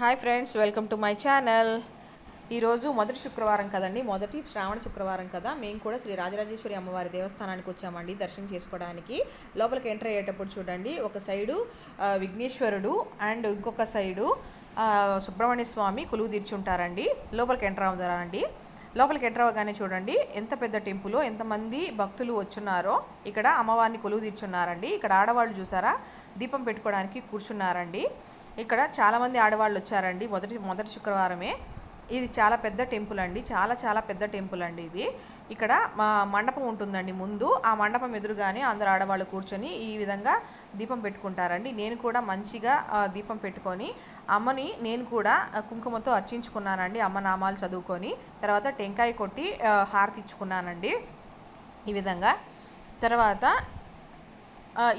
Hi friends welcome to my channel ఈరోజు మొదటి శుక్రవారం కదండి. మొదటి శ్రావణ శుక్రవారం కదా. మేము కూడా శ్రీ రాజరాజేశ్వరి అమ్మవారి దేవస్థానానికి వచ్చామండి దర్శనం చేసుకోవడానికి. లోపలికి ఎంటర్ అయ్యేటప్పుడు చూడండి ఒక సైడు విఘ్నేశ్వరుడు అండ్ ఇంకొక సైడు సుబ్రహ్మణ్య స్వామి కొలువు తీర్చుంటారండి. లోపలికి ఎంటర్ అవుతారండి లోపలికి ఎంటర్ అవ్వగానే చూడండి ఎంత పెద్ద టెంపులో ఎంతమంది భక్తులు వచ్చున్నారో. ఇక్కడ అమ్మవారిని కొలువు తీర్చున్నారండి. ఇక్కడ ఆడవాళ్ళు చూసారా? దీపం పెట్టుకోవడానికి కూర్చున్నారండి. ఇక్కడ చాలామంది ఆడవాళ్ళు వచ్చారండి. మొదటి మొదటి శుక్రవారమే. ఇది చాలా పెద్ద టెంపుల్ అండి. చాలా చాలా పెద్ద టెంపుల్ అండి ఇది. ఇక్కడ మా మండపం ఉంటుందండి ముందు. ఆ మండపం ఎదురుగానే అందరు ఆడవాళ్ళు కూర్చొని ఈ విధంగా దీపం పెట్టుకుంటారండి. నేను కూడా మంచిగా దీపం పెట్టుకొని అమ్మని నేను కూడా కుంకుమతో అర్చించుకున్నానండి. అమ్మ నామాలు చదువుకొని తర్వాత టెంకాయ కొట్టి హారతి ఇచ్చుకున్నానండి. ఈ విధంగా. తర్వాత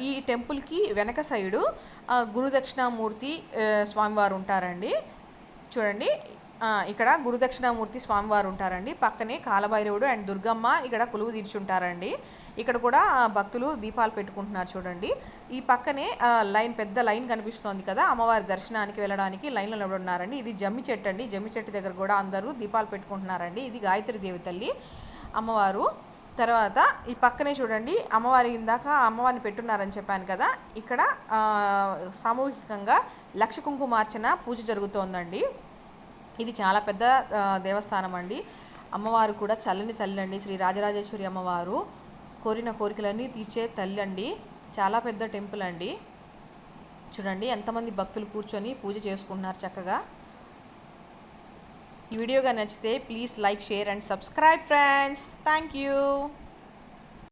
ఈ టెంపుల్కి వెనక సైడు గురుదక్షిణామూర్తి స్వామివారు ఉంటారండి. చూడండి. ఇక్కడ గురుదక్షిణామూర్తి స్వామివారు ఉంటారండి. పక్కనే కాలభైరవుడు అండ్ దుర్గమ్మ ఇక్కడ కొలువు తీర్చుంటారండి. ఇక్కడ కూడా భక్తులు దీపాలు పెట్టుకుంటున్నారు చూడండి. ఈ పక్కనే లైన్ పెద్ద లైన్ కనిపిస్తోంది కదా అమ్మవారి దర్శనానికి వెళ్ళడానికి లైన్లో నిలబడున్నారండి. ఇది జమ్మి చెట్టు అండి. జమ్మి చెట్టు దగ్గర కూడా అందరూ దీపాలు పెట్టుకుంటున్నారండి. ఇది గాయత్రి దేవి తల్లి అమ్మవారు. తర్వాత ఈ పక్కనే చూడండి అమ్మవారి ఇందాక అమ్మవారిని పెట్టున్నారని చెప్పాను కదా ఇక్కడ సామూహికంగా లక్ష కుంకుమార్చన పూజ జరుగుతోందండి. ఇది చాలా పెద్ద దేవస్థానం అండి అమ్మవారు కూడా చల్లని తల్లి అండి శ్రీ రాజరాజేశ్వరి అమ్మవారు కోరిన కోరికలన్నీ తీర్చే తల్లి అండి చాలా పెద్ద టెంపుల్ అండి. చూడండి ఎంతమంది భక్తులు కూర్చొని పూజ చేసుకుంటున్నారు చక్కగా. ఈ వీడియోగా నచ్చితే please like share and subscribe friends. Thank you.